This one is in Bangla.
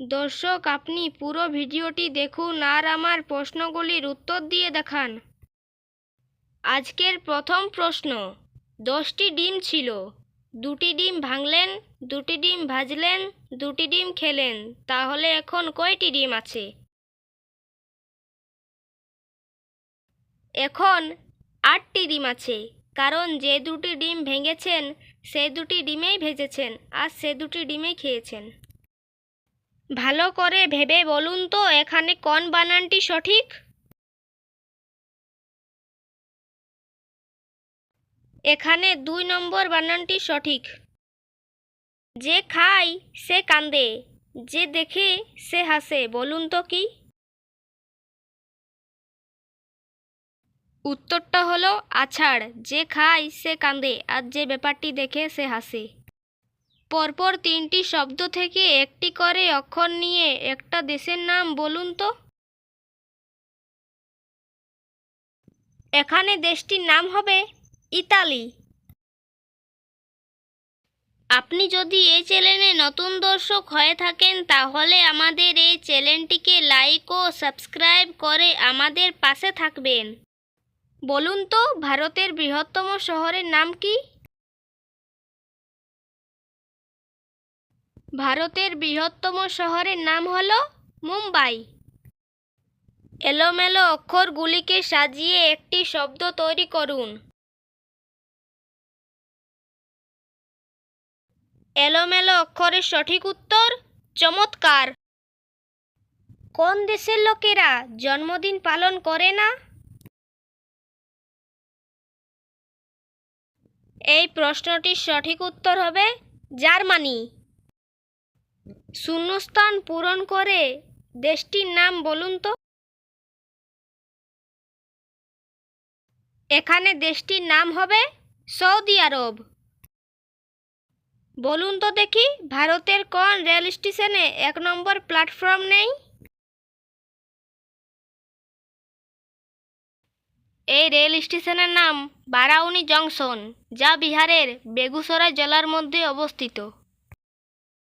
দর্শক, আপনি পুরো ভিডিওটি দেখুন আর আমার প্রশ্নগুলির উত্তর দিয়ে দেখান। আজকের প্রথম প্রশ্ন, দশটি ডিম ছিল, দুটি ডিম ভাঙলেন, দুটি ডিম ভাজলেন, দুটি ডিম খেলেন, তাহলে এখন কয়টি ডিম আছে? এখন আটটি ডিম আছে, কারণ যে দুটি ডিম ভেঙেছেন, সে দুটি ডিমেই ভেজেছেন আর সে দুটি ডিমেই খেয়েছেন। ভালো করে ভেবে বলুন তো, এখানে কোন বানানটি সঠিক? এখানে দুই নম্বর বানানটি সঠিক। যে খায়, সে কান্দে, যে দেখে, সে হাসে, বলুন তো কি? উত্তরটা হলো আছাড়, যে খায়, সে কান্দে, আর যে ব্যাপারটি দেখে, সে হাসে। পরপর তিনটি শব্দ থেকে একটি করে অক্ষর নিয়ে একটা দেশের নাম বলুন তো। এখানে দেশটির নাম হবে ইতালি। আপনি যদি এই চ্যানেলে নতুন দর্শক হয়ে থাকেন, তাহলে আমাদের এই চ্যানেলটিকে লাইক ও সাবস্ক্রাইব করে আমাদের পাশে থাকবেন। বলুন তো, ভারতের বৃহত্তম শহরের নাম কি? ভারতের বৃহত্তম শহরের নাম হল মুম্বাই। এলোমেলো অক্ষরগুলিকে সাজিয়ে একটি শব্দ তৈরি করুন। এলোমেলো অক্ষরের সঠিক উত্তর চমৎকার। কোন দেশের লোকেরা জন্মদিন পালন করে না? এই প্রশ্নটির সঠিক উত্তর হবে জার্মানি। শূন্যস্থান পূরণ করে দেশটির নাম বলুন তো। এখানে দেশটির নাম হবে সৌদি আরব। বলুন তো দেখি, ভারতের কোন রেল স্টেশনে এক নম্বর প্ল্যাটফর্ম নেই? এই রেল স্টেশনের নাম বারাউনি জংশন, যা বিহারের বেগুসরাই জেলার মধ্যে অবস্থিত।